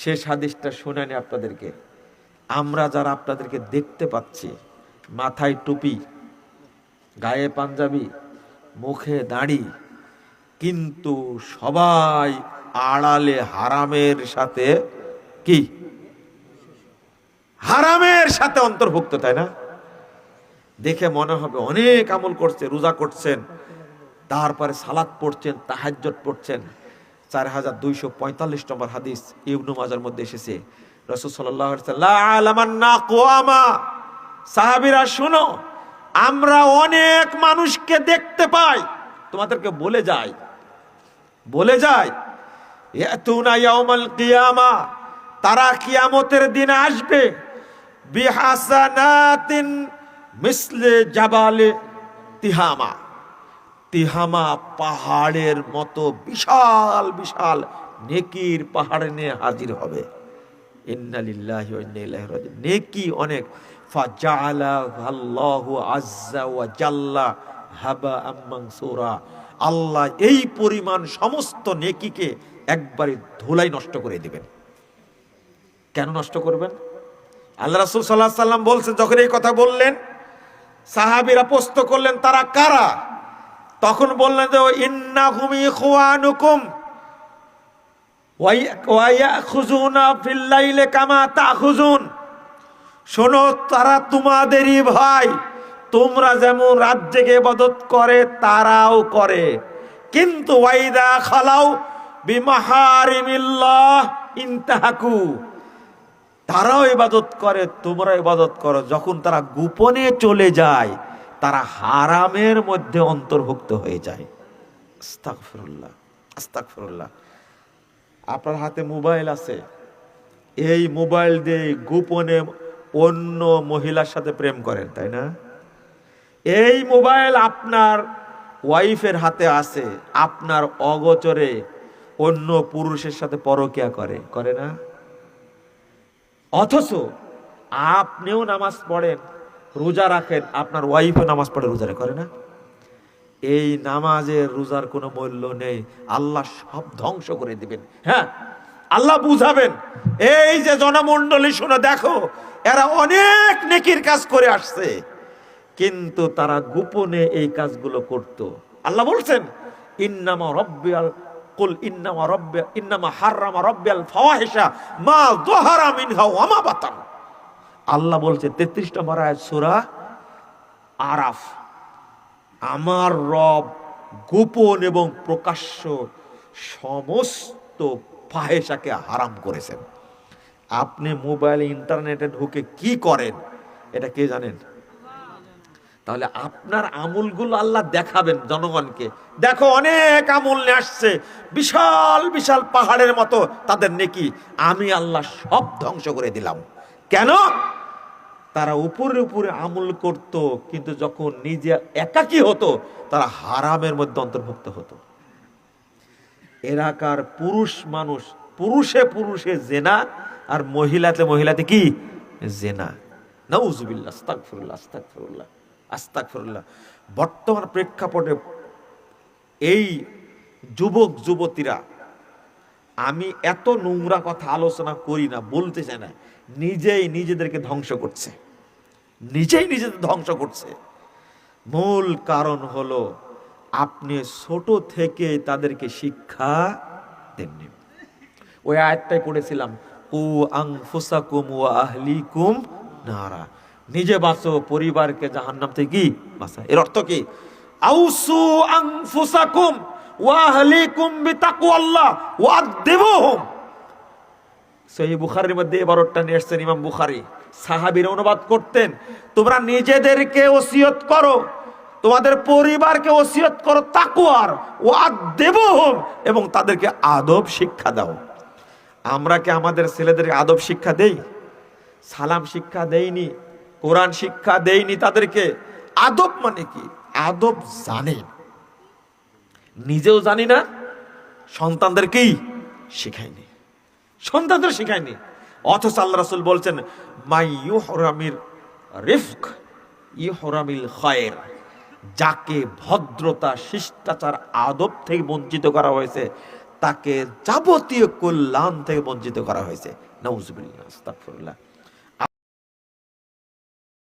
শেষ হাদিসটা শোনানি আপনাদেরকে। আমরা যারা আপনাদেরকে দেখতে পাচ্ছি, মাথায় টুপি, গায়ে পাঞ্জাবি, মুখে দাড়ি, কিন্তু সবাই আড়ালে হারামের সাথে কি? হারামের সাথে অন্তর্ভুক্ত, তাই না? দেখে মনে হবে অনেক আমল করছে, রোজা করছেন, তারপরে সালাদ পড়ছেন তাহাজ্জত পড়ছেন। চার হাজার দুইশো পঁয়তাল্লিশ নম্বর হাদিস ইবনু মাজার মধ্যে এসেছে। রসুল সাল্লাহ সাহাবিরা, শুনো, আমরা অনেক মানুষকে দেখতে পাই। তোমাদেরকে বলে যাই, বলে ইয়াউমাল কিয়ামা, তারা কিয়ামতের দিন আসবে, বিহাসানাতিন মিসলে জাবালে তিহামা। তিহামা পাহাড়ের মতো বিশাল বিশাল নেকির পাহাড়ে নিয়ে হাজির হবে। নেকি অনেক। আল্লাহু এই পরিমাণ সমস্ত নেকিকে একবারে ধুলাই নষ্ট করে দিবেন। কেন নষ্ট করবেন? আল্লাহ রাসূল আলাইহি সাল্লাম বলছেন, যখন এই কথা বললেন, সাহাবিরা প্রশ্ন করলেন, তারা কারা? তখন বললেন যে ইন্না হুমি খুয়ানুকুম শোনো, তারা তোমাদেরই ভাই। তোমরা যেমন রাত জেগে ইবাদত করে, তারাও করে। কিন্তু ওয়াইদা খালাও বিমাহারিমিল্লাহ ইনতাহাকু। তারাও ইবাদত করে তোমরা ইবাদত করো। যখন তারা গোপনে চলে যায় তারা হারামের মধ্যে অন্তর্ভুক্ত হয়ে যায়। আস্তাগফিরুল্লাহ আস্তাগফিরুল্লাহ। আপনার হাতে মোবাইল আছে। এই মোবাইল দিয়ে গোপনে অন্য মহিলার সাথে প্রেম করেন, তাই না? এই মোবাইল আপনার ওয়াইফের হাতে আছে। আপনার অগোচরে অন্য পুরুষের সাথে পরকিয়া করে করে না? অথচ আপনিও নামাজ পড়েন রোজা রাখেন, আপনার ওয়াইফও নামাজ পড়ে রোজা করে না? এই নামাজের রোজার কোনো মূল্য নেই। আল্লাহ সব ধ্বংস করে দিবেন। হ্যাঁ আল্লাহ বুঝাবেন। এই যে জনমণ্ডলী, শুনে দেখো, এরা অনেক নেকির কাজ করে আসছে। কিন্তু তারা গোপনে এই কাজগুলো করত। আল্লাহ বলছেন, ইন্নামা রব্বিয়াল, কুল ইন্নামা রব্বিয়া, ইন্নামা হাররামা রব্বিয়াল ফাওয়াহিশা মা যহারা মিনহা ওয়া মা বাতান। আল্লাহ বলছে 33 নম্বর আয়াত, সূরা আরাফ। আমার রব গোপন এবং প্রকাশ্য সমস্ত ফাহেসাকে হারাম করেছেন। আপনি মোবাইল, ইন্টারনেটে ঢুকে কি করেন? এটা কে জানেন? তাহলে আপনার আমুলগুলো আল্লাহ দেখাবেন জনগণকে। দেখো, অনেক আমুল নিয়ে আসছে। বিশাল বিশাল পাহাড়ের মতো তাদের নেকি। আমি আল্লাহ সব ধ্বংস করে দিলাম। কেন? তারা উপরে উপরে আমল করত, কিন্তু যখন নিজে একাকী হতো, তারা হারামের মধ্যে অন্তর্ভুক্ত হতো। এলাকার পুরুষ মানুষ, পুরুষে পুরুষে জেনা, আর মহিলাতে মহিলাতে কি? জেনা। আস্তাগফিরুল্লাহ। বর্তমান প্রেক্ষাপটে এই যুবক, যুবতীরা, আমি এত নোংরা কথা আলোচনা করি না, বলতে চাই না, নিজেই নিজেদেরকে ধ্বংস করছে। নিজেই নিজেদের ধ্বংস করছে। মূল কারণ হলো, আপনি ছোট থেকে তাদেরকে শিক্ষা দেননি। ওই আয়াতটাই পড়েছিলাম ও আং ফুসাকুম ও আহলিকুম নারা। নিজে বাঁচো, পরিবারকে জাহান্নাম থেকে কি? বাঁচা এর অর্থ কি? আউসু আং ফুসাকুম ওয়া আহলিকুম বিতাকওয়াল্লাহ ওয়া আদিবুহুম সেই বুখারির মধ্যে এবারটা নিয়ে এসছেন ইমাম বুখারি। সাহাবির অনুবাদ করতেন, তোমরা নিজেদেরকে ওসিয়ত করো, তোমাদের পরিবারকে ওসিয়ত করো তাকুয়ার ও দেব এবং তাদেরকে আদব শিক্ষা দাও। আমরা কি আমাদের ছেলেদেরকে আদব শিক্ষা দেই? সালাম শিক্ষা দেইনি, কোরআন শিক্ষা দেইনি তাদেরকে? আদব মানে কি? আদব জানে। নিজেও জানি না সন্তানদেরকেই শিখাইনি সন্তানদের শিখায়নি। অথচ আল্লাহ রাসুল বলছেন মাই ইউহরামির রিফক ইহরামিল খয়ের যাকে ভদ্রতা, শিষ্টাচার, আদব থেকে বঞ্চিত করা হয়েছে, তাকে যাবতীয় কল্যাণ থেকে বঞ্চিত করা হয়েছে। নজবুল্লাহ